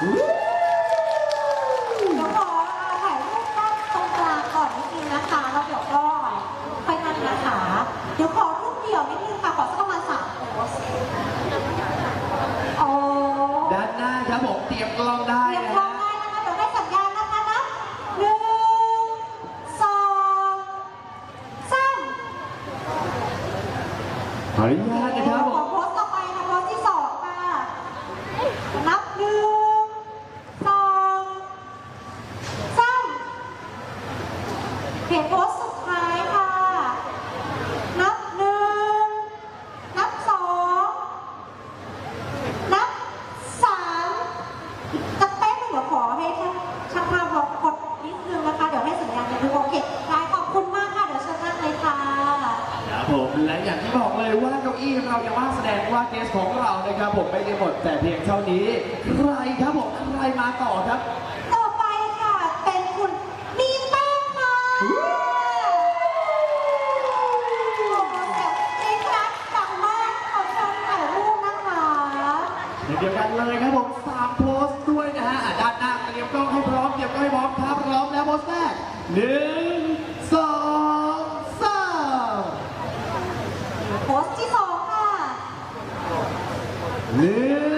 Woo! King Post. รียมกล้องให้พร้อมเตรียมกล้องให้พร้อมถ้าพร้อมแล้วโพสต์แรกหนึ่งสองสามโพสต์ที่สองค่ะหนึ่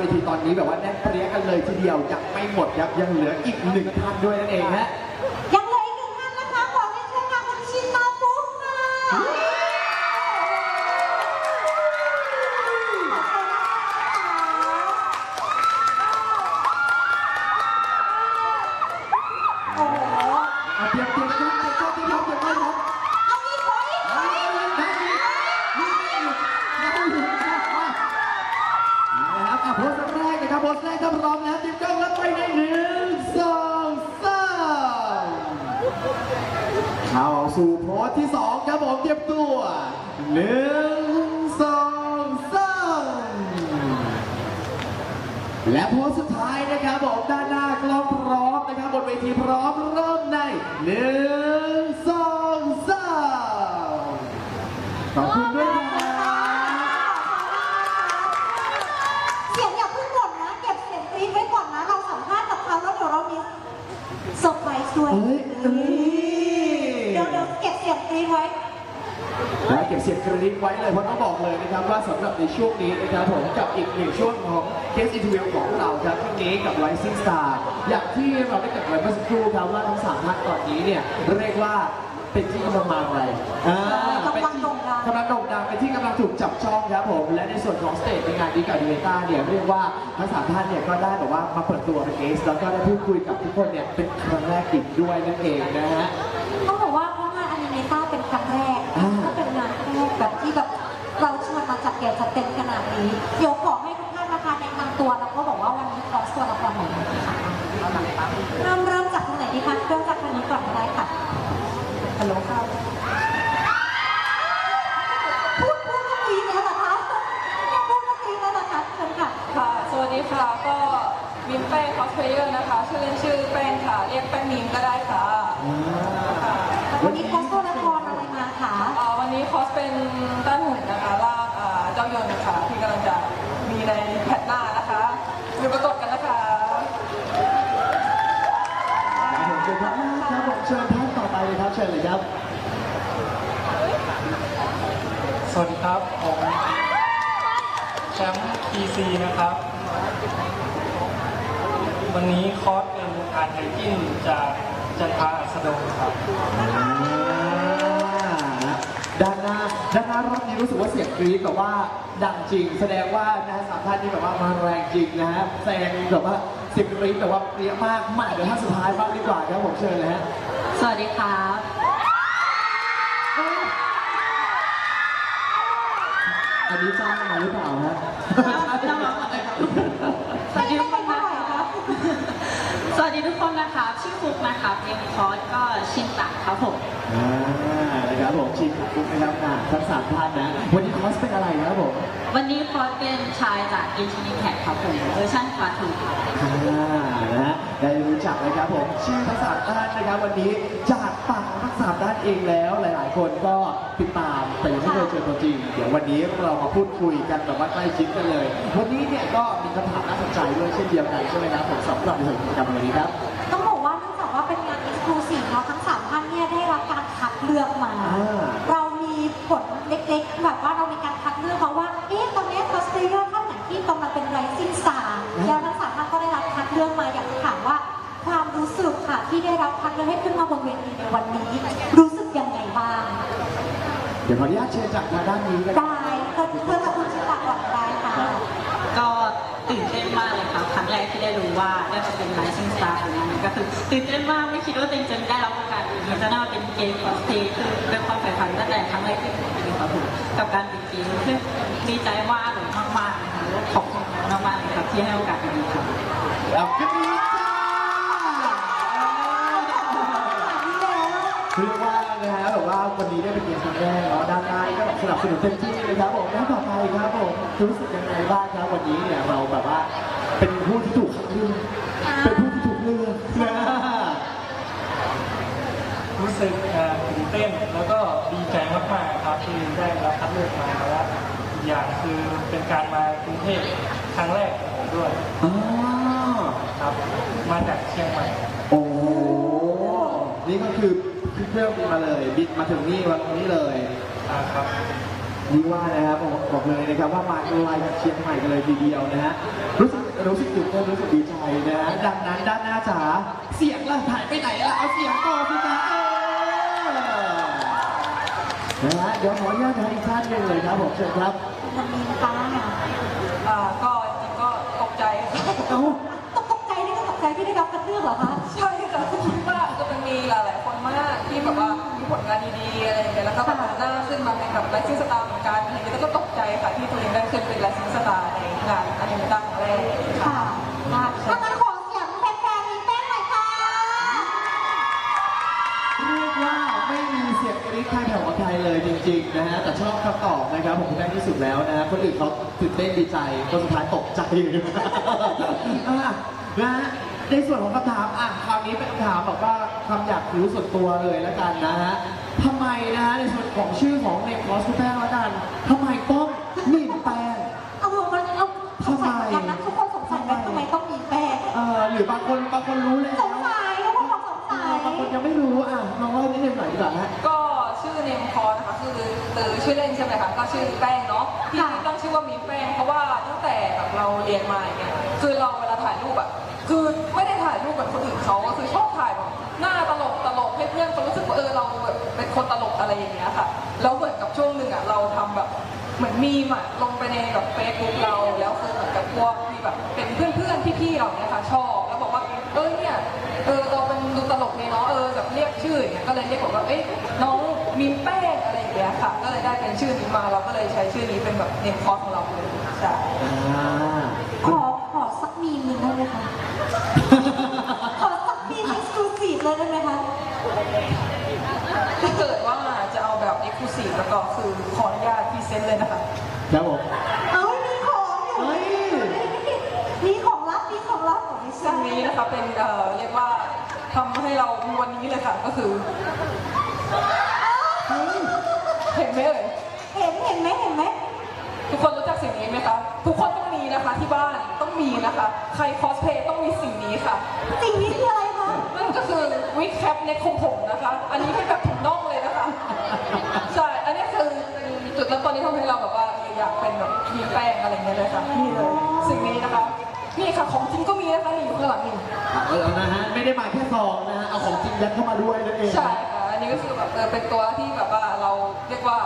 เวทีตอนนี้แบบว่าแน่นเปรี้ยกันเลยทีเดียวยังไม่หมดครับยังเหลืออีกหนึ่งท่านด้วยนั่นเองฮะ อบคุณด้วยครับเสียงอย่าเพิ่งหมดนะ เก็บเสียงกรี๊ดไว้ก่อนนะ เราสัมภาษณ์กับเขาแล้วเดี๋ยวเรามีเซอร์ไพรส์ด้วยเฮ้ยเอ้ยเดี๋ยวเดี๋ยวเก็บเสียงกรี๊ดไว้ และเก็บเสียงกระดิ่งไว้เลยเพราะต้องบอกเลยนะครับว่าสำหรับในช่วงนี้นะครับผมกับอีกหนึ่งช่วงของเคสอินทวิวของเราครับที่นี้กับ Rising Star อย่างที่เราได้เกริดไว้เมื่อสักครู่ครับว่าทั้งสามท่านตอนนี้เนี่ยเรียกว่าเป็นที่กำลังมาแรงอ่า กำลังโด่งดังกำลังโด่งดังเป็นที่กำลังถูกจับจ้องครับผม และในส่วนของสเตจในงานดีกับดีเวต้าเนี่ยเรียกว่าทั้งสามท่านเนี่ยก็ได้แบบว่ามาเปิดตัวเป็นเอสแล้วก็ได้พูดคุยกับทุกคนเนี่ยเป็นครั้งแรกอีกด้วยนั่นเองนะฮะ ต้องบอกว่าเพราะงานอนิเมต้าเป็นครั้งแรกอ่า ก็เป็นงานแรกแบบที่แบบเราชวนมาจัดเดี่ยวจัดเต็มขนาดนี้เดี๋ยวขอให้ทุกท่านนะคะแนะนำตัวแล้วก็บอกว่าวันนี้คอสตัวละครไหนนะคะเริ่มเริ่มจากตรงไหนดีคะเริ่มจากทางนี้ก่อนก็ได้ค่ะฮัลโหลค่ะพูดพูดเมื่อกี้แล้วเหรอคะพูดเมื่อกี้แล้วเหรอคะเชิญค่ะ ค่ะ สวัสดีค่ะ ก็มิมแป้ง คอสเพลเยอร์นะคะชื่อเล่นชื่อแป้งค่ะ เรียกแป้งมิมก็ได้ค่ะค่ะวันนี้คอสตัวละครอะไรมาคะอ่าวันนี้คอสเป็นต้านหุ่นนะคะร่างอ่าเจ้ายนต์นะคะที่กำลังจะมีในแพทหน้านะคะอยู่ประกดกันนะคะครับผมเชิญท่านครับผมเชิญท่านต่อไปเลยครับเชิญเลยครับ สวัสดีครับ ผมแชมป์ PC นะครับ วันนี้คอร์สเป็นการไฮกิ้งจากจันทราอัสดงครับด้านหน้าด้านหน้ารอบนี้รู้สึกว่าเสียงกรี๊ดแบบว่าดังจริง แสดงว่านะฮะสามท่านนี้แบบว่ามาแรงจริงนะฮะแซงแบบว่าเสียงกรี๊ดแบบว่าเปรี้ยมากมาเดี๋ยวท่านสุดท้ายบ้างดีกว่าครับผมเชิญเลยฮะสวัสดีครับอันนี้จ้างมาหรือเปล่าฮะจ้างมาเลยครับ สวัสดีทุกคนนะครับ สวัส ดีทุกคนนะคะ ชื่อฟุกนะคะเป็นคอร์สก็ชินตะครับผมอ่านะครับผมชิมปุ๊บนะครับอ่าทั้งสามท่านนะ วันนี้คอสเป็นอะไรนะครับผม วันนี้คอสเป็นชายจาก i n t i n i t a c ครับผมเวอร์ชันคลาสถูครับอ่านะฮะได้รู้จักนะครับผมชื่อทั้งสามท่านนะครับวันนี้จากปากของทั้งสามท่านเองแล้ว หลาย ๆ คนก็ติดตามแต่ยังไม่เคยเจอตัวจริง เดี๋ยววันนี้เรามาพูดคุยกันแบบว่าใกล้ชิดกันเลย วันนี้เนี่ยก็มีคำถามน่าสนใจด้วยเช่นเดียวกันใช่ไหมครับผมสำหรับในกิจกรรมวันนี้ครับต้องบอกว่าเนื่องจากว่าเป็นงาน exclusive เนาะทั้งสามท่านเนี่ยได้รับการคัดเลือกมา อ่า เรามีผลเล็กๆแบบว่าเรามีการคัดเลือกเพราะว่า ตอนนี้คอสเพลเยอร์ท่านไหนที่กำลังเป็น rising star แล้วทั้งสามท่านก็ได้รับคัดเลือกมาอยากจะถามว่า ความรู้สึกค่ะที่ได้รับคัดเลือกให้ขึ้นมาบนเวทีในวันนี้ รู้สึกยังไงบ้าง เดี๋ยวขออนุญาตเชิญจากทางด้านนี้นะครับ ได้เธอเธอกับคุณชิตาก่อนได้ค่ะ ก็ แรกที่ได้รู้ว่าได้มาเป็น Rising Star ของนี้ก็คือตื่นเต้นมากไม่คิดว่าตัวเองจะได้รับโอกาสนี้จะได้มาเป็นเกมคอสเพลย์คือเป็นความใฝ่ฝันตั้งแต่ครั้งแรกที่ผมเป็นครับผมกับการเป็นเกมซึ่งดีใจมากเลยมากๆนะคะขอบคุณมากๆเลยครับที่ให้โอกาสนี้ครับเอาขึ้นนี้เรียกว่านะฮะแบบว่าวันนี้ได้เป็นเกียรติครั้งแรกเนาะด้านในก็แบบสนับสนุนเต็มที่เลยครับผมแล้วต่อไปครับผมรู้สึกยังไงบ้างครับวันนี้เนี่ยเราแบบว่า เป็นผู้ที่ถูกคัดเลือกเป็นผู้ที่ถูกเลือกนะรู้สึกเอ่อตื่นเต้นแล้วก็ดีใจมากๆครับที่ได้รับคัดเลือกมาและอีกอย่างคือเป็นการมากรุงเทพครั้งแรกของผมด้วยอ๋อครับมาจากเชียงใหม่โอ้โหนี่ก็คือขึ้นเครื่องบินมาเลยบินมาถึงนี่วันนี้เลยอ่าครับนี่ว่านะครับผมบอกเลยนะครับว่ามาไกลจากเชียงใหม่กันเลยทีเดียวนะฮะรู้สึก รู้สึกตื่นเต้นรู้สึกดีใจนะฮะดังนั้นด้านหน้าจ๋าเสียงล่ะถ่ายไปไหนล่ะเอาเสียงก่อนสิจ๊ะเออนะฮะเดี๋ยวขออนุญาตทางอีกท่านหนึ่งเลยครับผมเชิญครับวันนี้นะคะอ่าก็จริงๆก็ตกใจค่ะเอ้าตกใจนี่ก็ตกใจที่ได้รับคัดเลือกเหรอคะ ใช่ค่ะคิดว่าจะเป็นมีหลายๆคนมากที่แบบว่ามีผลงานดีๆอะไรอย่างเงี้ยแล้วก็พัฒนาขึ้นมาเป็นแบบไลซิ่งสตาร์เหมือนกันอะไรอย่างเงี้ยแล้วก็ตกใจค่ะที่ตัวเองได้ขึ้นเป็นไลซิ่งสตา ร์ในงานอนิเมะตั้งแรกค่ะค่ะถ้างั้นขอเสียงแฟนๆมีแป้งหน่อยค่ะ เรียกว่าไม่มีเสียงกรี๊ดใครแถวกับใครเลยจริงๆนะฮะแต่ชอบคำตอบนะครับผมได้ที่สุดแล้วนะฮะคนอื่นเขาตื่นเต้นดีใจคนสุดท้ายตกใจอะนะฮะในส่วนของคำถามอะคราวนี้เป็นคำถามแบบว่าความอยากรู้ส่วนตัวเลยแล้วกันนะฮะทำไมนะฮะในส่วนของชื่อของเน็กคอสคุณแป้งแล้วกันทำไมต้องหนแป้ง คือเออชื่อเล่นใช่ไหมคะก็ชื่อแป้งเนาะที่ตั้งชื่อว่ามีแป้ง เพราะว่าตั้งแต่แบบเราเรียนมาอย่างเงี้ยคือเราเวลาถ่ายรูปอะคือไม่ได้ถ่ายรูปเหมือนคนอื่นเขาก็คือชอบถ่ายแบบหน้าตลกตลกให้เพื่อนเขารู้สึกว่าเออเราแบบเป็นคนตลกอะไรอย่างเงี้ยค่ะแล้วเหมือนกับช่วงหนึ่งอะเราทำแบบเหมือนมีมอะลงไปในแบบเฟซบุ๊กเราแล้วคือเหมือนกับพวกที่แบบเป็นเพื่อนๆพี่ๆเราเนี่ยค่ะชอบแล้วบอกว่าเออเนี่ยเออเราเป็นดูตลกเนี่ยเนาะเออแบบเรียกชื่ออย่างเงี้ยก็เลยเรียกบอกว่าเอ๊ะน้องมิมแป้งอะไรอย่า งเงี้ยค่ะ ก็เลยได้เป็นชื่อนี้มา เราก็เลยใช้ชื่อนี้เป็นแบบเนมคอร์สของเราเลยใช่ อ่า ขอขอสักมีมหนึ่งได้ไหมคะ ขอสักมีม exclusive เลยได้ไหมคะ ถ้าเกิดว่าจะเอาแบบเอ็กซ์คลูซีฟแล้วก็คือขออนุญาตพรีเซนต์เลยนะคะครับผม เอ้ยมีของอยู่เฮ้ย มีของลับมีของลับของไม่ซึ่ใช่งนี้นะคะเป็นเอ่อเรียกว่าทำให้เรามีวันนี้เลยค่ะ ก็คือ เฮ้ย เห็นไหมเอ่ย เห็นเห็นไหมเห็นไหมทุกคนรู้จักสิ่งนี้ไหมคะ ทุกคนต้องมีนะคะที่บ้านต้องมีนะคะ ใครคอสเพลย์ต้องมีสิ่งนี้ค่ะ สิ่งนี้คืออะไรคะนั่นก็คือวิกแคปในของผมนะคะ อันนี้เป็นแบบถุงน่องเลยนะคะ ใช่ อันนี้คือจุดเริ่มต้นที่ทำให้เราแบบว่าอยากเป็นแบบมีแป้งอะไรเงี้ยเลยค่ะนี่เลย สิ่งนี้นะคะ นี่ค่ะของจริงก็มีนะคะนี่อยู่ข้างหลังนี่ เอาเอานะฮะ ไม่ได้มาแค่ซองนะฮะ เอาของจริงยัดเข้ามาด้วยนั่นเอง ใช่ค่ะอั นนี้ก็คือแบบเออเป็นตัวที่แบบว่าเราเรียกว่า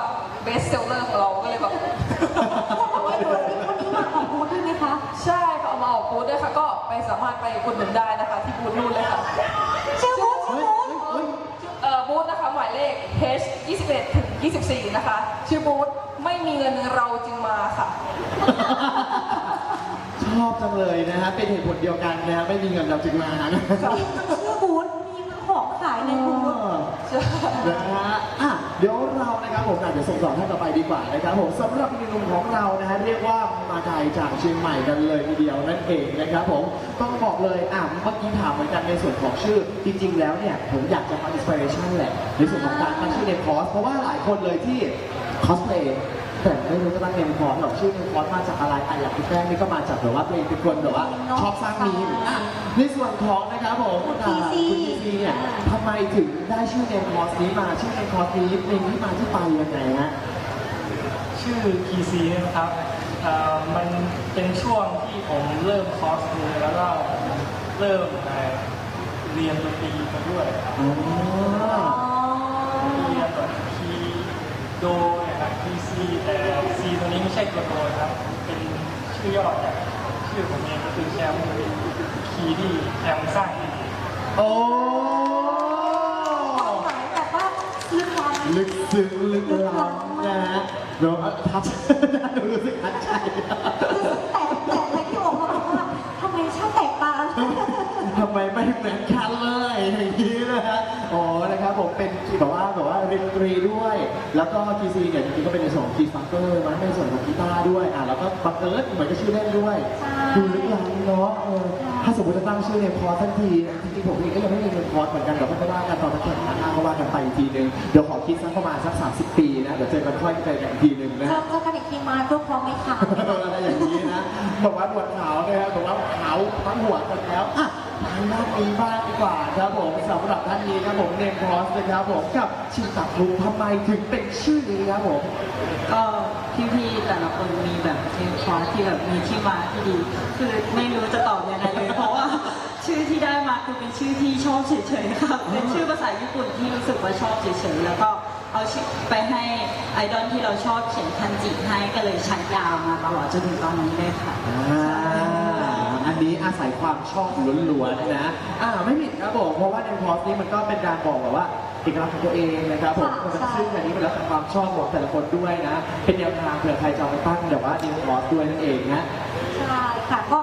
เบสเซลเลอร์ของเราก็เลยแบบทำไมดูนี่คนนี้มาของบูธด้ไหมคะใช่ค่ะเอามาออกบูธด้วยค่ะ ก็ไปสามารถไปอุดหนุนได้นะคะ ที่บูธนู่นเลยค่ะชื่อบูธชื่อบูธเอ่อบูธนะคะหมายเลข H 21ถึง24 นะคะ ชื่อบูธไม่มีเงินเราจึงมาค่ะ ชอบจังเลยนะฮะเป็นเหตุผลเดียวกันนะฮะไม่มีเงินเราจึงมานะ ชื่อบูธมีของขายในะฮะอะเดี๋ยวเรานะครับผมอาจจะส่งต่อท่านต่อไปดีกว่านะครับผมสำหรับเมนูของเรานะฮะเรียกว่ามาไกลจากเชียงใหม่กันเลยทีเดียวนั่นเองนะครับผมต้องบอกเลยอะเมื่อกี้ถามเหมือนกันในส่วนของชื่อ จริง ๆ แล้วเนี่ยผมอยากจะมาอินสปิเรชันแหละในส่วนของการตั้งชื่อในคอสเพราะว่าหลายคนเลยที่คอสเพลย์ แต่ไม่รู้จะตั้งเนมคอสหรอกชื่อเนมคอสมาจากอะไรอะอย่างพี่แป้งนี่ก็มาจากแบบว่าตัวเองเป็นคนแบบว่าชอบสร้างมีมอะในส่วนของนะครับผมอะคุณทีซีเนี่ยทำไมถึงได้ชื่อเนมคอสนี้มาชื่อเนมคอสนี้เป็นที่มาที่ไปยังไงฮะ ชื่อ KC นะครับเอ่อมันเป็นช่วงที่ผมเริ่มคอสเพลย์แล้วก็เริ่มเอ่อเรียนดนตรีมาด้วยครับ อ๋อ เรียนแบบคีย์โดนะครับ KC แต่ C ตัวนี้ไม่ใช่ตัวโดนะครับ เป็น ชื่อย่อจากชื่อผมเองก็คือแชมป์คีย์ที่แชมป์สร้างเองโอ้ความหมายแบบว่าลึกล้ำลึกซึ้งลึกล้ำนะฮะเดี๋ยวทัชรู้สึกทัชใจแต่แต่อะไรที่บอกมาบอกว่าทำไมช่างแตกต่างทำไมไม่เหมือนกันเลยอย่างนี้นะฮะอ๋อนะ ครับผมเป็นแบบว่าแบบว่าเรียนดนตรีด้วย แล้วก็ทีซีเนี่ยจริงๆก็เป็นในส่วนของคีย์ฟังเกอร์มันในส่วนของกีตาร์ด้วยอะแล้วก็บังเอิญเหมือนกับชื่อเล่นด้วยใช่ ดูลึกล้ำเนาะเออถ้าสมมติจะตั้งชื่อเนมคอร์สทันทีจริงๆผมเองก็ยังไม่มีเนมคอร์สเหมือนกันเดี๋ยวก็ว่ากันตอนนั้นแข่งขันหน้าก็ว่ากันไปอีกทีนึงเดี๋ยวขอคิดสักประมาณสัก30 ปีนะเดี๋ยวเจอกันค่อยเจอกันอีกทีนึงนะ เจอเจอกันอีกทีมาก็พร้อมไหมคะ อะไรอย่างนี้นะบอกว่าบวชขาวนะครับบอกว่าขาวทั้งหัวกันแล้วอะ ทางด้านนี้บ้างดีกว่าครับผมสำหรับท่านนี้ครับผมเนมคอสนะครับผมกับชิงตักลุงทำไมถึงเป็นชื่อนี้ครับผม ก็พี่ๆแต่ละคนมีแบบเนมคอร์สที่แบบมีที่มาที่ดี คือไม่รู้จะตอบยังไงเลย เพราะว่าชื่อที่ได้มาคือเป็นชื่อที่ชอบเฉยๆครับเป็นชื่อภาษาญี่ปุ่นที่รู้สึกว่าชอบเฉยๆแล้วก็เอาชื่อไปให้ไอดอลที่เราชอบเขียนคันจิให้ก็เลยใช้ยาวมาตลอดจนถึงตอนนี้เลยค่ะ นนี้อาศัยความชอบล้วนๆนะอ่าไม่ผิดครับผมเพราะว่าเนมคอสนี้มันก็เป็นการบอกแบบว่าเอกลักษณ์ของตัวเองนะครับผมค่ะมันเป็นใช่ชื่ออันนี้เป็นแล้วแต่ความชอบของแต่ละคนด้วยนะ เป็นแนวทางเผื่อใครจะเอาไปตั้งแบบว่าเนมคอสด้วยนั่นเองนะ ใช่ค่ะก็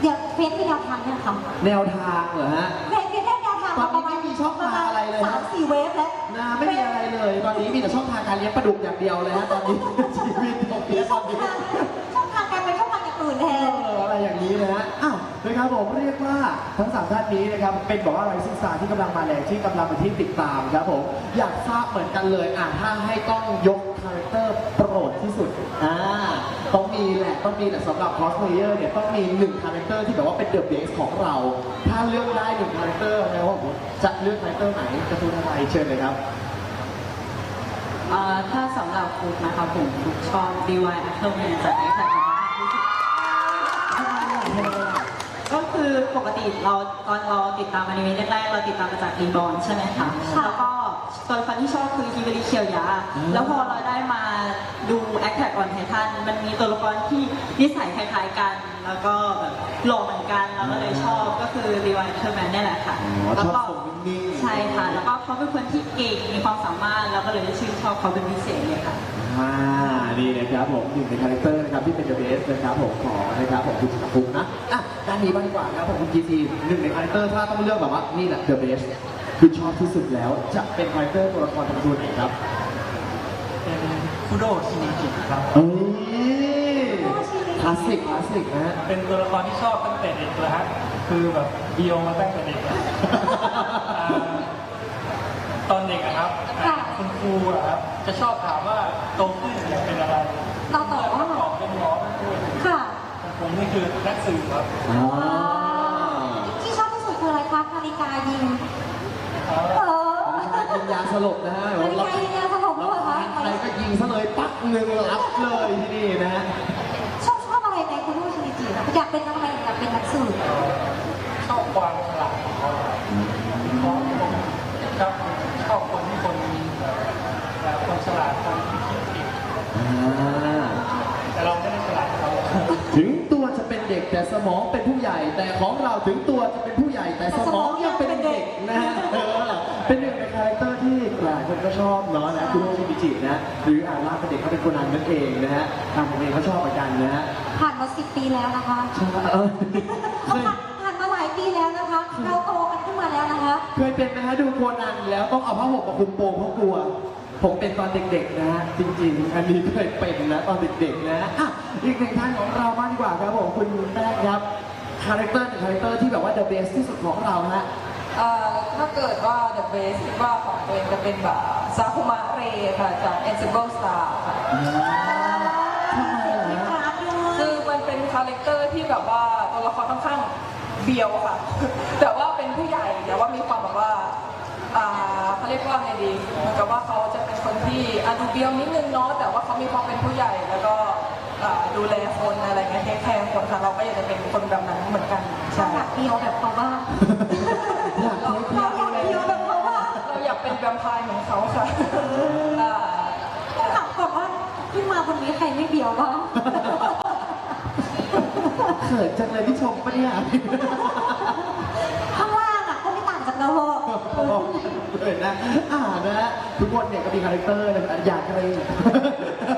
เดี๋ยวเฟซมีแนวทางเนี่ยค่ะแนวทางเหรอฮะ เฟซมีแนวทางตอนนี้ไม่มีช่องทางอะไรเลย สามสี่เวฟแล้วนะไม่มีอะไรเลย ตอนนี้มีแต่ช่องทางการเลี้ยงปลาดุกอย่างเดียวเลยฮะตอนนี้ ชีวิตของมีเพียช่ตอองนนี้ทางช่องทาง การเป็นช่องทางอย่างอื่นแทเอนออะไรอย่างนี้นะฮะอ้าวนะครับผมเรียกว่าทั้งสามท่านนี้นะครับเป็นบอกว่าไรซิ่งสตาร์ที่กำลังมาแรงที่กำลังเป็นที่ติดตามครับผมอยากทราบเหมือนกันเลยอะถ้าให้ต้องยกคาแรคเตอร์โปรดที่สุดอ่าต้องมีแหละต้องมีแหละสำหรับคอสเพลเยอร์เนี่ยต้องมีหนึ่งคาแรคเตอร์ที่แบบว่าเป็นเดอะเบสของเรา ถ้าเลือกได้หนึ่งคาแรคเตอร์นะว่าผมจะเลือกคาแรคเตอร์ไหนการ์ตูนอะไรเชิญเลยครับ เอ่อถ้าสำหรับฟุกนะคะผมฟุกชอบ DY a c t o r Man จากไอแปกติเราตอนเราติดตามอนิเมะแรกๆเราติดตามมาจากรีบอ n ใช่ไหมคะค่ะแล้วก็ ตัวละครที่ชอบคือฮิวริเคียวยะอืมแล้วพอเราได้มาดู Attack on Titan มันมีตัวละครที่นิสัยคล้ายๆกัน แล้วก็แบบหล่อเหมือนกันเราก็เลยชอบก็คือ DY a c t o r Man นี่แหละค่ะอ๋อแล้วก็ชอบทรงนิ่งๆ ใช่ค่ะ แล้วก็เขาเป็นคนที่เก่งมีความสามารถแล้วก็เลยชื่นชอบเขาเป็นพิเศษเลยค่ะ อ่านี่นะครับผมหนึ่งในคาแรคเตอร์นะครับที่เป็นเดอะเบสนะครับผมขอนะครับผมคุณจักรพุงนะอะด้านนี้บ้างดีกว่านะครับผมคุณจีทีหนึ่งในคาแรคเตอร์ถ้าต้องเลือกแบบว่านี่แหละเดอะเบส คือชอบที่สุดแล้วจะเป็นคาแรคเตอร์ตัวละครทางตัวไหนครับเป็นคุโดชินิจิครับ เอ้ยคลาสสิกคลาสสิกนะฮะเป็นตัวละครที่ชอบตั้งแต่เด็กเลยฮะคือแบบเดียวมาตั้งแต่เด็กอะอ่าตอนเด็กอะครับค่ะคุณครูอะครับจะชอบถามว่าโตขึ้นอยากเป็นอะไรเราตอบว่า ตอบเป็นหมอเป็นครูค่ะ ผมนี่คือนักสืบครับ อ๋อ ที่ชอบที่สุดคืออะไรคะนาฬิกายิง เอ่เอออยิงยาสลบนะฮะนาฬิกายิงยาสลบด้แล้ววยเหรอใครก็ยิงซะเลยปักหนึ่งรับเลยที่นี่นะฮะชอบชอบอะไรในคุณลูกชินิจินะอยากเป็นอะไรอยากเป็นนักสืบชอบความฉลาดของเขาครับเพราะผมครับชอบคนที่คนแบบคนฉลาดคนที่คิดเก่งอ่าแต่เราไม่ได้ฉลาดเท่าเขาถึงตัวจะเป็นเด็กแต่สมองเป็นผู้ใหญ่ แต่ของเราถึงตัวจะเป็นผู้ใหญ่แต่สมอง คนก็ชอบเนาะนะคุณโอชิมิจินะหรืออ่านว่าเป็นเด็กเขาเป็นคนนั้นนั่นเองนะฮะทางผมเองก็ชอบเหมือนกันนะฮะผ่านมาสิบปีแล้วนะคะใช่เออเคยผ่านผ่านมาหลายปีแล้วนะคะ เราโตกันขึ้นมาแล้วนะคะเคยเป็นไหมฮะดูโคนันแล้วต้องเอาผ้าห่มมาคลุมโปงเพราะกลัว ผมเป็นตอนเด็กๆนะฮะจริง ๆ อันนี้เคยเป็นนะตอนเด็กๆนะอะอีกหนึ่งท่านของเรามากดีกว่าครับผมคุณแป้งครับคาแรคเตอร์หนึ่งคาแรคเตอร์ที่แบบว่า the best ที่สุดของเราฮะ เอ่อถ้าเกิดว่า The Base คิดว่าของตัวเองจะเป็นแบบซาคุมะเรค่ะจาก Ensemble Star ค่ะทำไมล่ะมีฮะคลาสด้วคืยอมันเป็นคาแรคเตอร์ที่แบบว่าตัวละครค่อนข้างเบียวค่ะ แต่ว่าเป็นผู้ใหญ่แต่ว่ามีความแบบว่าอ่าเขาเรียกว่าไงดีเหมือนกับว่าเขาจะเป็นคนที่อะดูเบียวนิดนึงเนาะแต่ว่าเขามีความเป็นผู้ใหญ่แล้วก็อ่า ดูแลคนอะไรเงี้ยเทคแคร์คนค่ะเราก็อยากจะเป็นคนแบบนั้นเหมือนกันฉัใช่นอยากเดียวแบบเขาบ้างอยากให้พี่เราอยากเดียวแบบเขาบ้างเราอยากเป็นแวมไพร์เหมือนเขาค่ะอ่าต้องถามก่อนว่าขึ้นมาคนนี้ใครไม่เบียวบ้างเขินจังเลยที่ชมปะเนี่ยข้างล่างอะก็ไม่ต่างจากเราหรอกเลยนะอ่านะฮะทุกคนเนี่ยก็มีคาแรคเตอร์นะครับอยากเกรงข้างล่างมี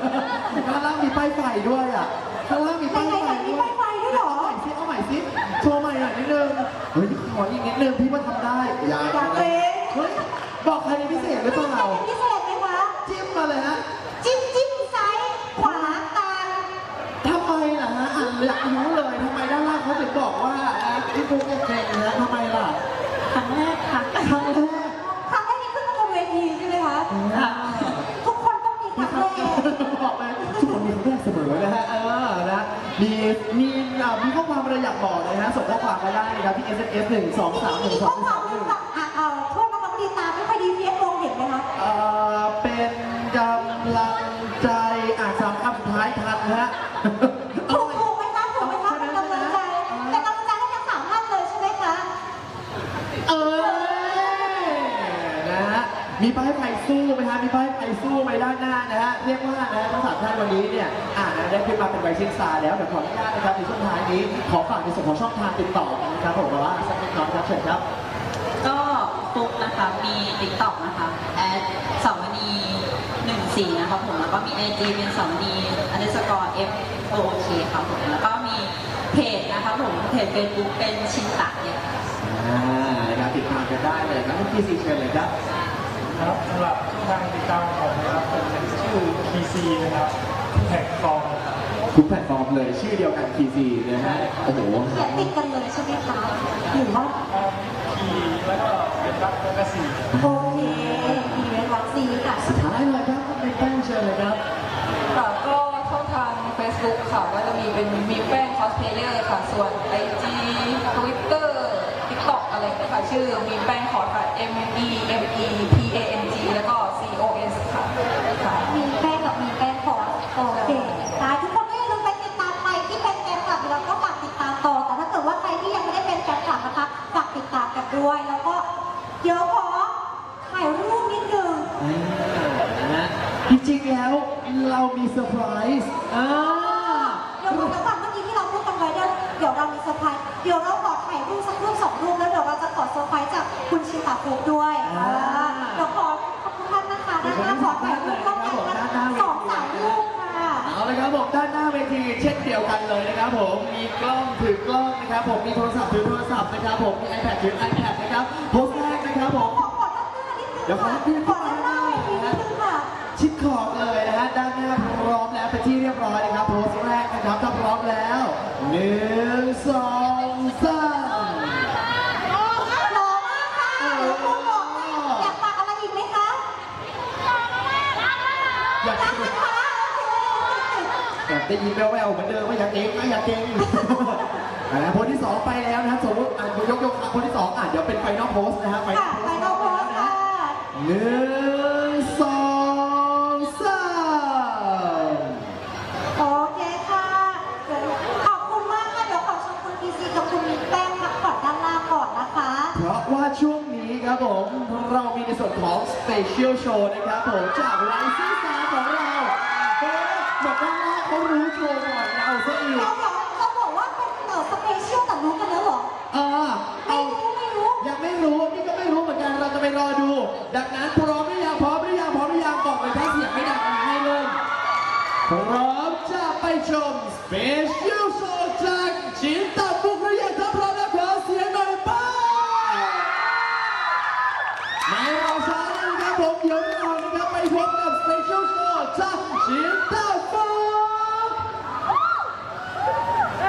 ป้ายไฟด้วยอะข้างล่างมีในป้ายไหนไฟไหนมีด้วยไฟไฟด้วยเหรอ เอาใหม่สิเอาใหม่สิโชว์ใหม่หน่อยนิดนึงเฮ้ยขออีกนิดนึงพี่ว่าทำได้อยากอยากเกรงเฮ้ยบอกใครเป็นพิเศษหรือเปล่าเป็นพิเศษไหมคะ จิ้มมาเลยฮะจิ้มจิ้มซ้ายขวาตามทำไมล่ะฮะอะอยากรู้เลยทำไมด้านล่างเขาถึงบอกว่าอะพี่ปุ๊กเนี่ยเก่งนะทำไม มีมีอะมีข้อความอะไรอยากบอกเลยฮะส่งข้อความมาได้นะครับที่ SMS หนึ่งสองสามหนึ่งมีสข้อองความสามหรู้นึ่งกับอะเอ่อโทษนะคะพอดีตาไม่ค่อยดีเพี้ยนมองเห็นไหมคะเอ่อเป็นกำลังใจอ่านสามคำสุดท้ายทันนะฮะถูกถูกไหมคะถูกไหมคะเป็นกำลังใจเป็นกำลังใจให้ทั้งสามท่านเลยใช่ไหมคะ เออนะฮะมีป้ายไฟสู้ไหมฮะมีป้ายไฟสู้ไหมด้านหน้านะฮะเรียก ว่านะฮะทั้งสามท่านวันนี้เนี่ยอ่านะได้ขึ้นมาเป็นไวซิ่งสตาร์แล้วเดี๋ยวขออนุญาตนะครับในช่วงท้ายนี้ขอฝากในส่วนของช่องทางติดต่อนะครับผมว่าสักนิดน้อยครับเชิญครับ ก็ฟุกนะคะมีติ๊กต็อกนะคะแอดสาวนีหนึ่งสี่นะคะผมแล้วก็มีไอจีเป็นสาวนีอันเดอร์สกอร์ F O K ค่ะผมแล้วก็มีเพจนะคะผมเพจเฟซบุ๊กเป็นชินตะเนี่ยค่ะอ่านะครับติดตามกันได้เลยครับพี่ซีเชิญเลยครับ ครับสำหรับช่องทางติดตามของผมนะครับเป็นชื่อ PC นะครับแพลตฟอร์มนะครับทุกแพลตฟอร์มเลยชื่อเดียวกัน PC นะฮะโอ้โหเขียนติดกันเลยใช่ไหมคะหรือว่าคีแล้วก็เป็นรักแล้วก็สี่โอเคมีเวลาซีค่ะสุดท้ายเลยครับในแป้งเชิญเลยครับค่ะก็ช่องทาง Facebook ค่ะก็จะมีเป็นมีแป้งคอสเพลเยอร์ค่ะ ส่วน IG Twitter TikTok อะไรอย่างเงี้ยค่ะชื่อมีแป้งขอค่ะ M E M E P A N G แล้วก็ C O S ค่ะค่ะ มีแป้งกับมีแป้งพอโอเคค่ะทุกคนก็อย่าลืมไปติดตามไปที่เป็นแฟนคลับแล้วก็ฝากติดตามต่อ แต่ถ้าเกิดว่าใครที่ยังไม่ได้เป็นแฟนคลับนะคะฝากติดตามกันด้วย แล้วก็เดี๋ยวขอถ่ายรูปนิดนึง อ่านะจริงๆแล้วเรา มีเซอร์ไพรส์อ่าเดี๋ยวเดี๋ยวก่อนเมื่อกี้ที่เราพูดกันไว้เดี๋ยวเดี๋ยวเรามีเซอร์ไพรส์เดี๋ยวเราขอถ่ายรูปสักรูปสองรูปแล้วเดี๋ยวเราจะขอเซอร์ไพรส์จากคุณชินตาฟุกด้วยอ่าเดี๋ยวขอขอบคุณท่านนะคะด้านหน้าขอถ่ายรูปร่วมกันนะสองสามรูปค่ะ เอาเลยครับผมด้านหน้าเวทีเช่นเดียวกันเลยนะครับผมมีกล้องถือกล้องนะครับผมมีโทรศัพท์ถือโทรศัพท์นะครับผมมี iPad ถือ iPad นะครับโพสต์แรกนะครับผมขอขอด้านหน้านิดนึงเดี๋ยวขอค่ะพี่ขอด้านหน้า หนึ่งสองสามหล่อมากค่ะเดี๋ยวคุณบอกให้อยากฝากอะไรอีกไหมคะอยากรักไหมคะโอเคแอบได้ยินแว่วๆเหมือนเดิมว่าอยากเก่งนะอยากเก่งอ่าโพสที่สองไปแล้วนะครับสมมติอะยกยกโพสที่สองอะเดี๋ยวเป็นไฟนอลโพสนะฮะไฟนอค่ะลโพไปสต์เราโพสค่ะหนึ่ง เพราะว่าช่วงนี้ครับผม เรามีในส่วนของ Special Show นะครับผม จากไลซีสตาร์ของเราเฮ้ยแบบด้านล่าเขารู้โชว์ก่อนเราซะอีกเดี๋ยวเดี๋ยวเขาบอกว่าเป็นเออสเปเชียลแต่รู้กันแล้วเหรออ่าไม่เอา รู้ไม่รู้ยังไม่รู้นี่ก็ไม่รู้เหมือนกันเราจะไปรอดู ดังนั้นพร้อมหรือยังพร้อมหรือยังพร้อมหรือยังบอกเลยถ้าเสียงไม่ดังให้เริ่มพร้อมจะไปชม Special Show จากชินตาบุกหรือยังถ้าพร้อม 十大风。哎，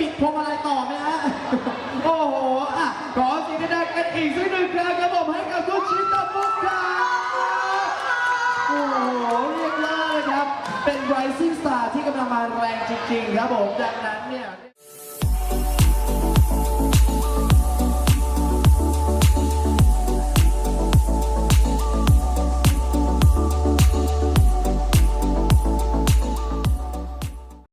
ปิดพวงมาลัยต่อไหมฮะ โอ้โห อะ ขอเสียงดังกันอีกสักหนึ่งครั้งครับผมให้กับคุณชิตามุกครับโอ้โห เรียกว่าเลยครับ เป็น Rising Star ที่กำลังมาแรงจริงๆ ครับผม ดังนั้นเนี่ย